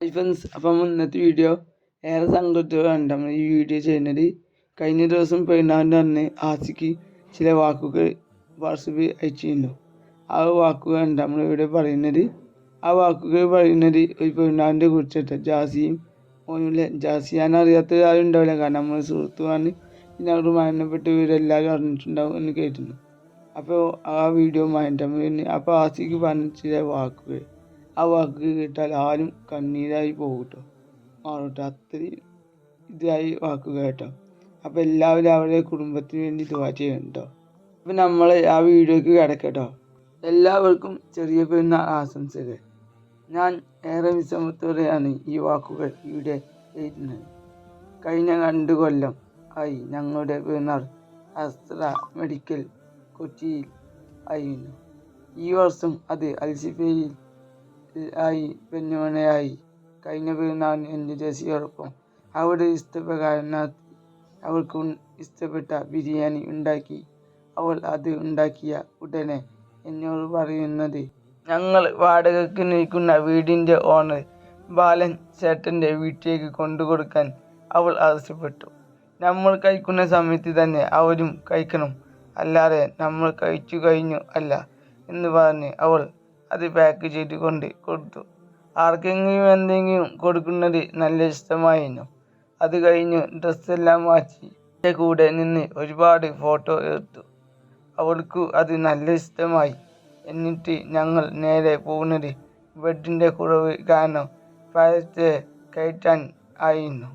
Hi friends അപ്പം ഇന്നത്തെ video ഏറെ സങ്കടത്തോടെ നമ്മൾ ഈ വീഡിയോ ചെയ്യുന്നത്. കഴിഞ്ഞ ദിവസം പെരുന്നാളിന്റെ അന്ന് ആസിക്ക് ചില വാക്കുകൾ വാട്സപ്പിൽ അയച്ചിരുന്നു. ആ വാക്കുകൾ നമ്മൾ ഇവിടെ പറയുന്നത് ആ വാക്കുകൾ പറയുന്നത് ഒരു പെരുന്നാളിന്റെ കുറിച്ചിട്ട് ജാസിയും ഓനുമില്ല ജാസി ഞാൻ അറിയാത്ത ആരും ഉണ്ടാവില്ല. കാരണം നമ്മൾ സുഹൃത്തുമാണ് പിന്നെ അവർ മരണപ്പെട്ട് ഇവരെല്ലാവരും അറിഞ്ഞിട്ടുണ്ടാവും എന്ന് കേട്ടിരുന്നു. അപ്പോൾ ആ വീഡിയോ മാറ്റാൻ അപ്പോൾ ആസിക്ക് പറഞ്ഞ ചില വാക്കുകൾ. ആ വാക്ക് കേട്ടാൽ ആരും കണ്ണീരായി പോകും കേട്ടോ മാറും അത്രയും ഇതായി വാക്ക് കേട്ടോ. അപ്പോൾ എല്ലാവരും അവരുടെ കുടുംബത്തിന് വേണ്ടി ദുവാ ചെയ്യണ്ടോ? കേട്ടോ നമ്മൾ ആ വീഡിയോക്ക് കിടക്കട്ടോ. എല്ലാവർക്കും ചെറിയ പെരുന്നാൾ ആശംസകൾ. ഞാൻ ഏറെ വിഷമത്തോടെയാണ് ഈ വാക്കുകൾ ഇവിടെ എഴുതുന്നത്. കഴിഞ്ഞ രണ്ട് കൊല്ലം ആയി ഞങ്ങളുടെ പെരുന്നാൾ അസ്ത്ര മെഡിക്കൽ കൊച്ചിയിൽ ആയിരുന്നു. ഈ വർഷം അത് അൽസിഫയിൽ ആയി പെണ്ണുമണയായി. കഴിഞ്ഞ പെരുന്നാളിന് എന്റെ ജസിയോടൊപ്പം അവിടെ ഇഷ്ടപ്രകാരം അവൾക്ക് ഇഷ്ടപ്പെട്ട ബിരിയാണി ഉണ്ടാക്കി. അവൾ അത് ഉണ്ടാക്കിയ ഉടനെ എന്നോട് പറയുന്നത് ഞങ്ങൾ വാടകയ്ക്ക് നിൽക്കുന്ന വീടിന്റെ ഓണർ ബാലൻ ചേട്ടന്റെ വീട്ടിലേക്ക് കൊണ്ടുകൊടുക്കാൻ അവൾ ആവശ്യപ്പെട്ടു. നമ്മൾ കഴിക്കുന്ന സമയത്ത് തന്നെ അവരും കഴിക്കണം. അല്ലാതെ നമ്മൾ കഴിച്ചു കഴിഞ്ഞു അല്ല എന്ന് പറഞ്ഞ് അവൾ അത് പാക്ക് ചെയ്ത് കൊണ്ട് കൊടുത്തു. ആർക്കെങ്കിലും എന്തെങ്കിലും കൊടുക്കുന്നത് നല്ല ഇഷ്ടമായിരുന്നു അത് കഴിഞ്ഞ് ഡ്രസ്സെല്ലാം മാറ്റി. എന്റെ കൂടെ നിന്ന് ഒരുപാട് ഫോട്ടോ എടുത്തു. അവൾക്ക് അത് നല്ല ഇഷ്ടമായി. എന്നിട്ട് ഞങ്ങൾ നേരെ പോകുന്നത് ബെഡിന്റെ കുറവ് കാരണം പഴത്തെ കയറ്റാൻ ആയിരുന്നു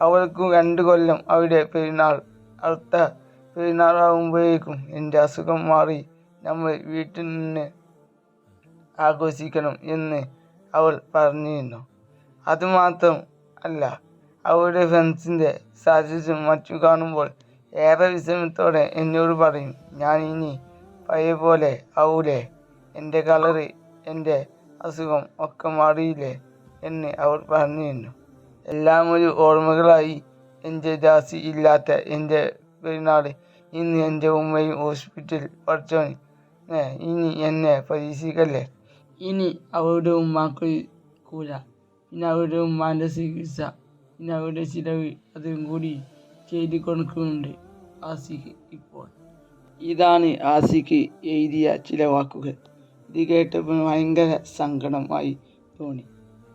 അവൾക്ക് രണ്ട് കൊല്ലം അവിടെ പെരുന്നാൾ അടുത്ത പെരുന്നാളാകുമ്പോഴേക്കും എന്റെ അസുഖം മാറി. നമ്മൾ വീട്ടിൽ നിന്ന് ആഘോഷിക്കണം എന്ന് അവൾ പറഞ്ഞിരുന്നു. അതുമാത്രം അല്ല അവളുടെ ഫ്രണ്ട്സിന്റെ സാഹചര്യം മറ്റു കാണുമ്പോൾ ഏറെ വിഷമത്തോടെ എന്നോട് പറയും ഞാൻ ഇനി പഴയ പോലെ ആവൂലേ? എന്റെ കളറ് എന്റെ അസുഖം ഒക്കെ മാറിയില്ലേ? എന്ന് അവൾ പറഞ്ഞിരുന്നു. എല്ലാം ഒരു ഓർമ്മകളായി എന്റെ ജാസി ഇല്ലാത്ത എന്റെ പെരുന്നാൾ ഇന്ന് എന്റെ ഉമ്മയും ഹോസ്പിറ്റൽ പഠിച്ചോൻ ഇനി എന്നെ പരീക്ഷിക്കല്ലേ? ഇനി അവരുടെ ഉമ്മാക്ക് കൂല. പിന്നെ അവരുടെ ഉമ്മാന്റെ ചികിത്സ. പിന്നെ അവരുടെ ചിലവ് അതും കൂടി ചെയ്ത് കൊടുക്കുന്നുണ്ട് ആസിക്ക് ഇപ്പോൾ. ഇതാണ് ആസിക്ക് എഴുതിയ ചില വാക്കുകൾ. ഇത് കേട്ടപ്പോൾ ഭയങ്കര സങ്കടമായി തോന്നി.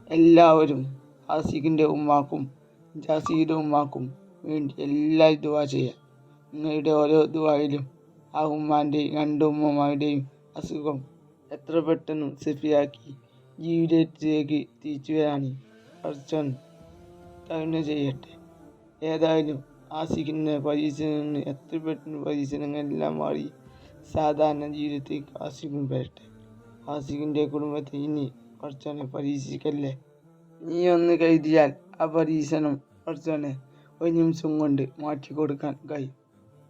എല്ലാവരും ആസിഖിന്റെ ഉമ്മാക്കും ജാസിയുടെ ഉമ്മാക്കും വേണ്ടി എല്ലാ ദുവാ ചെയ്യാം. നിങ്ങളുടെ ഓരോ ദുവായിലും ആ ഉമ്മാന്റെയും രണ്ട് ഉമ്മമാരുടെയും അസുഖം എത്ര പെട്ടെന്ന് സെഫിയാക്കി ജീവിതത്തിലേക്ക് തിരിച്ചു വരാൻ പഠിച്ചോൻ തരുണ ചെയ്യട്ടെ. ഏതായാലും ആശിക്കുന്ന പരീക്ഷണങ്ങൾ എത്ര പെട്ടെന്ന് പരീക്ഷണങ്ങളെല്ലാം മാറി സാധാരണ ജീവിതത്തേക്ക് ആസിഖും വരട്ടെ. ആസിഖിന്റെ കുടുംബത്തെ ഇനി പഠിച്ചോനെ പരീക്ഷിക്കല്ലേ? നീ ഒന്ന് കരുതിയാൽ ആ പരീക്ഷണം പഠിച്ചോനെ ഒരു നിമിഷം കൊണ്ട് മാറ്റി കൊടുക്കാൻ കഴിയും.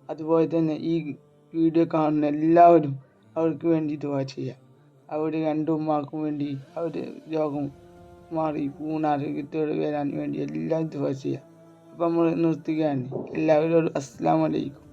അതുപോലെ തന്നെ ഈ വീഡിയോ കാണുന്ന എല്ലാവരും അവർക്ക് വേണ്ടി ദുവാ ചെയ്യാം. അവരുടെ രണ്ട് ഉമ്മാക്കും വേണ്ടി അവർ രോഗം മാറി പൂർണാരോഗ്യത്തോടെ വരാൻ വേണ്ടി എല്ലാം ദുവാ ചെയ്യാം അപ്പം നമ്മൾ നിർത്തുകയാണ് എല്ലാവരോടും അസ്സാം വലൈക്കും